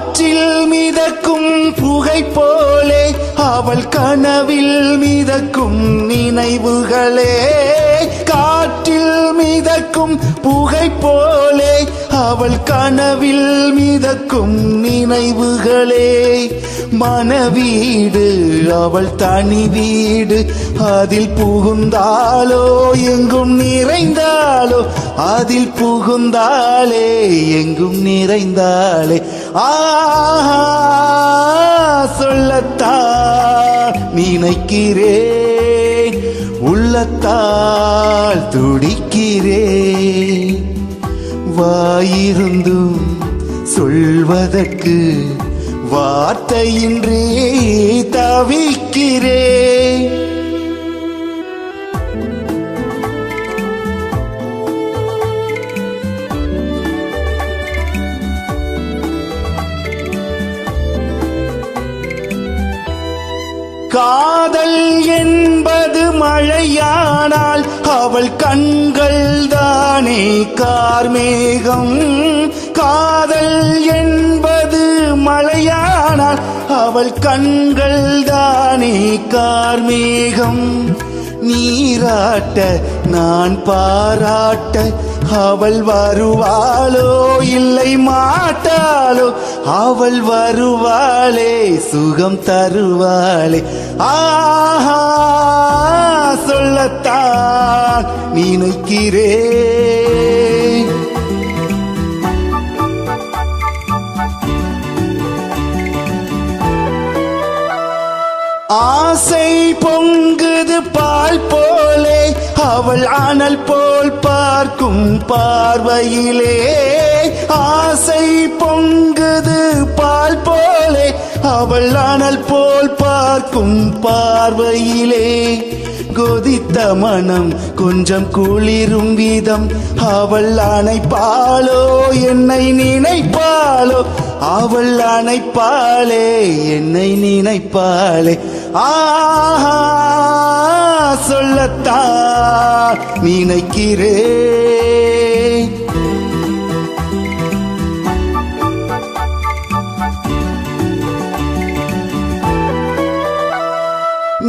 காற்றில் மிதக்கும் புகை போலே அவள் கனவில் மிதக்கும் நினைவுகளே. காற்றில் மிதக்கும் புகை போலே அவள் கனவில் மிதக்கும் நினைவுகளே. மனவீடு அவள் தனி வீடு. அதில் புகுந்தாலோ எங்கும் நிறைந்தாலோ அதில் புகுந்தாலே எங்கும் நிறைந்தாளே ஆஹா சொல்லத்தா நினைக்கிறேன் உள்ளத்தால் துடிக்கிறேன் வாயிருந்தும் சொல்வதற்கு வார்த்தையின்றி தவிக்கிறேன். காதல் என் மழையானால் அவள் கண்கள் தானே கார்மேகம். காதல் என்பது மழையானால் அவள் கண்கள் தானே கார்மேகம். நீராட்ட நான் பாராட்ட அவள் வருவாளோ இல்லை மாட்டாளோ அவள் வருவாளே சுகம் தருவாளே. ஆஹா சொல்லத்தான் நினைக்கிறேன் ஆசை பொங்குது பால் போலே அவள் அனல் போல் பார்க்கும் பார்வையிலே. ஆசை பொங்கு அவள் அனல் போல் பார்க்கும் பார்வையிலே கொதித்த மனம் கொஞ்சம் குளிரும் விதம். அவள் அணைப்பாளோ என்னை நினைப்பாளோ அவள் அணைப்பாளே என்னை நினைப்பாளே ஆஹா சொல்லத்தான் நினைக்கிறேன்.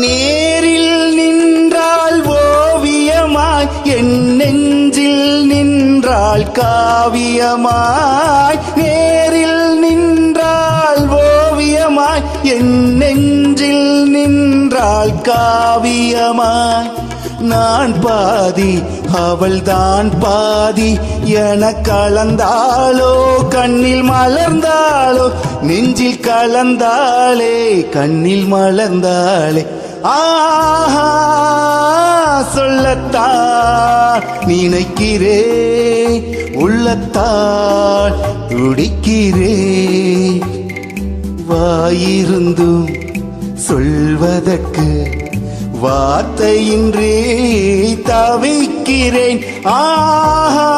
நேரில் நின்றால் ஓவியமாய் என் நெஞ்சில் நின்றால் காவியமாய். நேரில் நின்றால் ஓவியமாய் என் நெஞ்சில் நின்றால் காவியமாய். நான் பாதி அவள் தான் பாதி. என கலந்தாளோ கண்ணில் மலர்ந்தாளோ நெஞ்சில் கலந்தாளே கண்ணில் மலர்ந்தாளே ஆஹா சொல்லத்தான் நினைக்கிறேன் உள்ளத்தால் துடிக்கிறே வாயிருந்தும் சொல்வதற்கு வார்த்தையின்றி தவிக்கிறேன். ஆஹா